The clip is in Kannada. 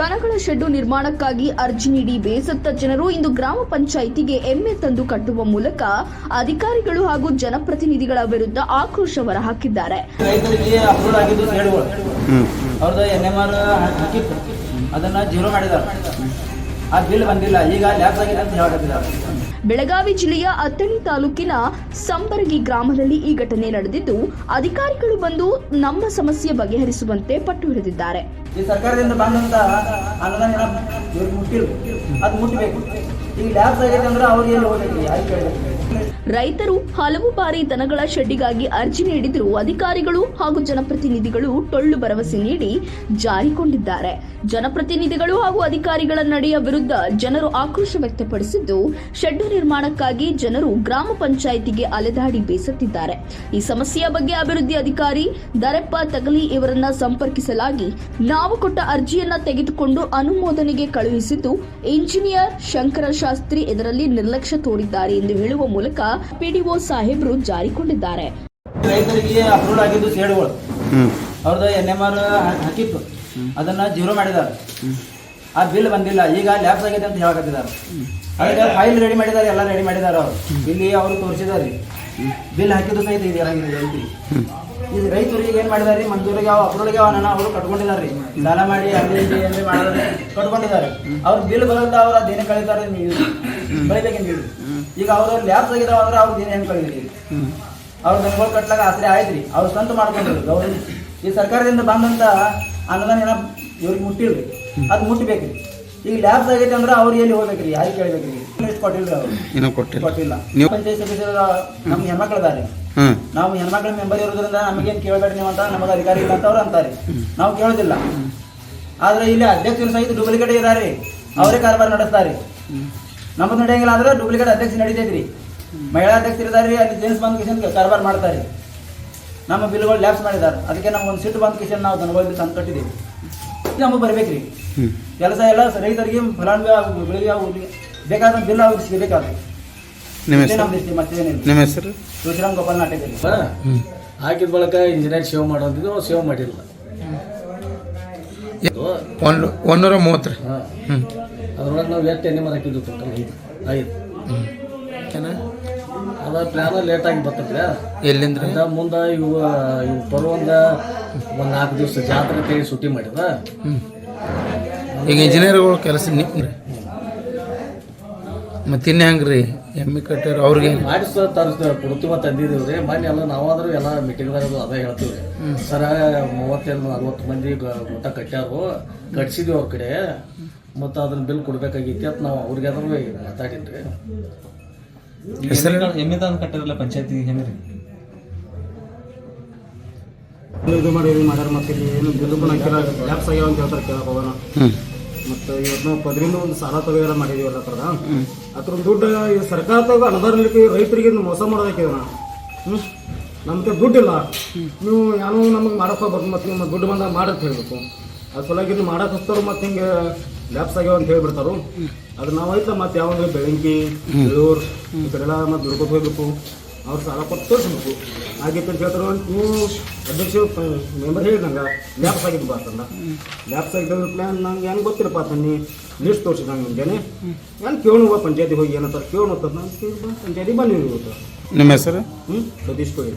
ದನಗಳ ಶೆಡ್ಡು ನಿರ್ಮಾಣಕ್ಕಾಗಿ ಅರ್ಜಿ ನೀಡಿ ಬೇಸತ್ತ ಜನರು ಇಂದು ಗ್ರಾಮ ಪಂಚಾಯಿತಿಗೆ ಎಮ್ಮೆ ತಂದು ಕಟ್ಟುವ ಮೂಲಕ ಅಧಿಕಾರಿಗಳು ಹಾಗೂ ಜನಪ್ರತಿನಿಧಿಗಳ ವಿರುದ್ಧ ಆಕ್ರೋಶ ಆರ್ ಹಾಕಿತ್ತು ಅದನ್ನ ಜೀರೋ ಮಾಡಿದ್ದಾರೆ. ಆ ಬಿಲ್ ಬಂದಿಲ್ಲ. ಈಗ ಲ್ಯಾಪ್ಸ್ ಆಗಿದೆ ಅಂತ ಹೇಳಕತ್ತಿದ್ದಾರೆ. ಬೆಳಗಾವಿ ಜಿಲ್ಲೆಯ ಅತ್ತಣಿ ತಾಲೂಕಿನ ಸಂಬರಗಿ ಗ್ರಾಮದಲ್ಲಿ ಈ ಘಟನೆ ನಡೆದಿದ್ದು, ಅಧಿಕಾರಿಗಳು ಬಂದು ನಮ್ಮ ಸಮಸ್ಯೆ ಬಗೆಹರಿಸುವಂತೆ ಪಟ್ಟು ಹಿಡಿದಿದ್ದಾರೆ. ಈ ಸರ್ಕಾರದಿಂದ ಬಂದಂತ ಅನುದಾನ ಅದು ಮುಟ್ಟಬೇಕು ಈಗ ಲ್ಯಾಪ್ಸ್ ಆಗೈತೆ ಅಂದ್ರೆ ಅವ್ರಿಗೆ ರೈತರು ಹಲವು ಬಾರಿ ದನಗಳ ಶೆಡ್ಡಿಗಾಗಿ ಅರ್ಜಿ ನೀಡಿದರೂ ಅಧಿಕಾರಿಗಳು ಹಾಗೂ ಜನಪ್ರತಿನಿಧಿಗಳು ಟೊಳ್ಳು ಭರವಸೆ ನೀಡಿ ಜಾರಿಕೊಂಡಿದ್ದಾರೆ. ಜನಪ್ರತಿನಿಧಿಗಳು ಹಾಗೂ ಅಧಿಕಾರಿಗಳ ನಡೆಯ ವಿರುದ್ಧ ಜನರು ಆಕ್ರೋಶ ವ್ಯಕ್ತಪಡಿಸಿದ್ದು ಶೆಡ್ ನಿರ್ಮಾಣಕ್ಕಾಗಿ ಜನರು ಗ್ರಾಮ ಪಂಚಾಯಿತಿಗೆ ಅಲೆದಾಡಿ ಬೇಸತ್ತಿದ್ದಾರೆ. ಈ ಸಮಸ್ಯೆಯ ಬಗ್ಗೆ ಅಭಿವೃದ್ಧಿ ಅಧಿಕಾರಿ ದರೆಪ್ಪ ತಗಲಿ ಇವರನ್ನ ಸಂಪರ್ಕಿಸಲಾಗಿ ನಾವು ಕೊಟ್ಟ ಅರ್ಜಿಯನ್ನ ತೆಗೆದುಕೊಂಡು ಅನುಮೋದನೆಗೆ ಕಳುಹಿಸಿದ್ದು, ಇಂಜಿನಿಯರ್ ಶಂಕರ ಶಾಸ್ತ್ರಿ ಇದರಲ್ಲಿ ನಿರ್ಲಕ್ಷ್ಯ ತೋರಿದ್ದಾರೆ ಎಂದು ಹೇಳುವ ಮೂಲಕ ಪಿಡಿಒ ಸಾಹೇಬ್ರು ಜಾರಿಕೊಂಡಿದ್ದಾರೆ. ರೈತರಿಗೆ ಅಪ್ರೂವ್ ಆಗಿದ್ದು ಸೇಡುಗಳು. ಅವ್ರದ್ದು ಎನ್ ಎಂ ಆರ್ ಹಾಕಿತ್ತು ಅದನ್ನ ಜೀರೋ ಮಾಡಿದ್ದಾರೆ. ಆ ಬಿಲ್ ಬಂದಿಲ್ಲ. ಈಗ ಲ್ಯಾಪ್ಸ್ ಆಗಿದೆ ಅಂತ ಹೇಳಕತ್ತಿದ್ದಾರೆ. ಅದಕ್ಕೆ ಫೈಲ್ ರೆಡಿ ಮಾಡಿದ್ದಾರೆ. ಎಲ್ಲ ರೆಡಿ ಮಾಡಿದ್ದಾರೆ ಅವರು. ಇಲ್ಲಿ ಅವರು ತೋರಿಸಿದ್ದಾರೆ. ಬಿಲ್ ಹಾಕಿದ್ದು ಸಹಿತ ಇದು ಇದು ರೈತರಿಗೆ ಏನ್ ಮಾಡಿದಾರೆ ಮಂಜೂರಿಗೆ ಅವ ಅಪ್ರೂವ್ಗೆ ಅವನ ಅವರು ಕಟ್ಕೊಂಡಿದ್ದಾರೆ ಸಾಲ ಮಾಡಿ ಅಲ್ಲಿ ಮಾಡಿದ್ರೆ ಕಟ್ಕೊಂಡಿದ್ದಾರೆ. ಅವ್ರ ಬಿಲ್ ಬರೋದ ಅವ್ರ ದಿನ ಕಳೀತಾರೆ ನೀವು ಬೆಳಿಬೇಕೇನು ಹೇಳಿ. ಈಗ ಅವರು ಲ್ಯಾಪ್ಸ್ ಆಗಿದಾವ ಅಂದ್ರೆ ಅವ್ರ ದಿನ ಹೆಂಗ್ ಕಳೀರಿ ಅವ್ರ ದನಗಳು ಕಟ್ಲಾಗ ಆಸರೆ ಆಯ್ತ್ರಿ. ಅವ್ರ ಸ್ವಂತ ಮಾಡ್ಕೊಂಡ್ರು ಗೌರಿ ಈ ಸರ್ಕಾರದಿಂದ ಬಂದಂತ ಅನುದಾನ ಏನ ಇವ್ರಿಗೆ ಮುಟ್ಟಿಲ್ರಿ. ಅದು ಮುಟ್ಟಬೇಕ್ರಿ ಈಗ ಲ್ಯಾಬ್ಸ್ ಆಗೈತೆ ಅಂದ್ರೆ ಅವ್ರು ಎಲ್ಲಿ ಹೋಗ್ಬೇಕ್ರಿ? ಯಾರಿಗೆ ಕೇಳ್ಬೇಕ್ರಿ? ಎಷ್ಟು ಕೊಟ್ಟಿಲ್ರಿ ಅವ್ರು? ಏನೋ ಕೊಟ್ಟಿಲ್ಲ. ಕೊಟ್ಟಿಲ್ಲ. ನೀವು- ಪಂಚಾಯತ್ ಸದಸ್ಯರು ನಮ್ಗೆ ಹೆಣ್ಮಕ್ಳು ಅದಾರೆ. ನಾವು ಹೆಣ್ಮಕ್ಳ ಮೆಂಬರ್ ಇರೋದ್ರಿಂದ ನಮಗೇನು ಕೇಳಬೇಡಿ ನೀವು ಅಂತ ನಮಗೆ ಅಧಿಕಾರಿ ಇಲ್ಲ ಅಂತ ಅವ್ರು ಅಂತಾರೆ. ನಾವು ಕೇಳೋದಿಲ್ಲ. ಆದ್ರೆ ಇಲ್ಲಿ ಅಧ್ಯಕ್ಷರು ಸಹಿತ ಡೂಪ್ಲಿಕೇಟ್ ಇದಾರೆ. ಅವರೇ ಕಾರ್ಯಭಾರ ನಡೆಸ್ತಾರೆ. ನಮ್ಮದು ನಡೆಯಂಗಿಲ್ಲ ಅಂದ್ರೆ ಡೂಪ್ಲಿಕೇಟ್ ಅಧ್ಯಕ್ಷ ನಡೀತೈತ್ರಿ. ಮಹಿಳಾ ಅಧ್ಯಕ್ಷರು ರೀ ಅಲ್ಲಿ ಜೇನ್ಸ್ ಬಂದ್ ಕಿಶನ್ ಕಾರ್ಬಾರ್ ಮಾಡ್ತಾರೆ ನಮ್ಮ ಬಿಲ್ಗಳು ಲ್ಯಾಪ್ಸ್ ಮಾಡಿದ್ದಾರೆ ಅದಕ್ಕೆ ನಮ್ಗೆ ಒಂದು ಸಿಟ್ಟು ಬಂದ್ ಕಿಶನ್ ನಾವು ದನಗಳಿಗೆ ತಂದು ಕಟ್ಟಿದ್ದೀವಿ ನಮಗೆ ಬರ್ಬೇಕ್ರಿ. ಕೆಲಸ ಎಲ್ಲ ರೈತರಿಗೆ ಫಲಾನುಭವಿ ಆಗು ಬೆಳಿಗ್ಗೆ ಆಗು ಬೇಕಾದ ಬಿಲ್ ಅವ್ರಿಗೆ ಸಿಗಬೇಕಾದ್ರೆ ನಿಮ್ಮ ಹೆಸರು? ಗೋಪಾಲ್ ನಾಟಕದಲ್ಲಿ ಹಾಕಿದ ಬಳಿಕ ಇಂಜಿನಿಯರ್ ಸೇವ್ ಮಾಡೋದಿದ್ದು ಸೇವ್ ಮಾಡಿಲ್ಲ. ಒಂದು ಒಂದೂರ ಮೂವತ್ತು ರೀ. ಹ್ಞೂ ಅದ್ರೊಳಗೆ ನಾವು ಎಷ್ಟು ಎಣ್ಣೆ ಮರ ಹಾಕಿದ್ದು ಟೋಟಲ್ ಐದು. ಐದು. ಏನ? ಅದ ಪ್ಲ್ಯಾನ ಲೇಟಾಗಿ ಬರ್ತೈತೆ ಎಲ್ಲಿಂದ ರೀ ಅದ ಮುಂದೆ ಇವು ಇವು ಬರುವಂದ ಒಂದು ನಾಲ್ಕು ದಿವಸ ಜಾತ್ರೆ ತೆಗಿ ಸುಟ್ಟಿ ಮಾಡಿದ. ಈಗ ಇಂಜಿನಿಯರ್ಗಳು ಕೆಲಸ ನಿಮ್ಮ ರೀ ಮತ್ತೆ ಎಮ್ಮಿ ಹೆಂಗೆ ರೀ ಎಮ್ಮೆ ಕಟ್ಟಾರ ಅವ್ರಿಗೆ. ಮಾಡಿಸ್ ತರಿಸ್ತೇವೆ ಕೊಡ್ತೀವ ತಂದಿದ್ದೀವಿ ರೀ ಮನೆ ಎಲ್ಲ ನಾವಾದ್ರೂ ಎಲ್ಲ ಮೀಟಿಂಗ್ದಾಗ ಅದು ಅದೇ ಹೇಳ್ತೀವಿ ರೀ ಸರ ಮೂವತ್ತೇನು ನಲ್ವತ್ತು ಮಂದಿ ಊಟ ಕಟ್ಟ್ಯಾರು ಕಟ್ಸಿದ್ವಿ ಅವ್ರ ಕಡೆ. ಮತ್ತು ಅದನ್ನ ಬಿಲ್ ಕೊಡ್ಬೇಕಾಗಿತ್ತು ಅಂತ ನಾವು ಅವ್ರಿಗೆ ಅದ್ರ ಮಾತಾಡಿದ್ರಿ ತಂದು ಕಟ್ಟಿರಲ್ಲ ಪಂಚಾಯತಿ ಹೆಂಗೆ ರೀ ಇದು ಮಾಡಿ ಮಾಡ್ಯಾರ ಮತ್ತೆ ಇಲ್ಲಿ ಏನು ಬಿಲ್ ಆಗ್ಯಾವ ಅಂತ ಹೇಳ್ತಾರೆ ಕೇಳಕ್ಕೆ ಹೋಗೋಣ. ಮತ್ತು ಇವತ್ತು ನಾವು ಪದರಿಂದ ಒಂದು ಸಾಲ ತಗೋಲ್ಲ ಮಾಡಿದೀವಿ ಎಲ್ಲ ಥರದ ಅದ್ರ ದುಡ್ಡು ಈ ಸರ್ಕಾರ ತಗೋ ಅನುದಾನಕ್ಕೆ ರೈತರಿಗೆ ಮೋಸ ಮಾಡೋದಕ್ಕೆ ಹ್ಞೂ ನಮಗೆ ದುಡ್ಡಿಲ್ಲ. ನೀವು ಏನೋ ನಮಗೆ ಮಾಡಕ್ಕೆ ಹೋಗ್ಬೇಕು ಮತ್ತು ನಿಮ್ಮ ದುಡ್ಡು ಬಂದಾಗ ಮಾಡಕ್ಕೆ ಹೇಳ್ಬೇಕು. ಅದ್ರ ಸಲುವಾಗಿ ಇಲ್ಲಿ ಮಾಡಕ್ಕೆ ಹಚ್ತಾರು ಮತ್ತು ಹಿಂಗೆ ಲ್ಯಾಪ್ಸ್ ಆಗ್ಯಾವ ಅಂತ ಹೇಳ್ಬಿಡ್ತಾರು? ಅದು ನಾವು ಐತ ಮತ್ತೆ ಯಾವಾಗ ಬೆಳಂಕಿ ಬೆಳೂರು ಈ ಕಡೆ ಎಲ್ಲ ಮತ್ತೆ ದುಡ್ಕೊತ ಹೋಗ್ಬೇಕು. ಅವ್ರು ಸಾಲ ಕೊಟ್ಟು ತೋರಿಸ್ಬೇಕು. ಆಗಿತ್ತು ಅಂತ ಹೇಳ್ತಾರೆ ನೀವು ಅಧ್ಯಕ್ಷ ಮೆಂಬರ್ ಹೇಳಿದಂಗೆ ಲ್ಯಾಪ್ಸ್ ಆಗಿದ್ದು ಬಾ ಅಂತಂದ ಲ್ಯಾಪ್ಸ್ ಆಗಿದ್ದ ಪ್ಲ್ಯಾನ್ ನಂಗೆ ಹೆಂಗೆ ಗೊತ್ತಿರಪ್ಪ ತನ್ನಿ ಲಿಸ್ಟ್ ತೋರಿಸಿದಂಗೆ ಮುಂಜಾನೆ ನಾನು ಕೇಳುವ ಪಂಚಾಯತಿ ಹೋಗಿ ಏನಂತಾರೆ ಅಂತ ನಾನು ಪಂಚಾಯತಿ ಬನ್ನಿ ಇವತ್ತು ನಿಮ್ಮ ಹೆಸರು? ಹ್ಞೂ ಸತೀಶ್ ಕೋಳಿ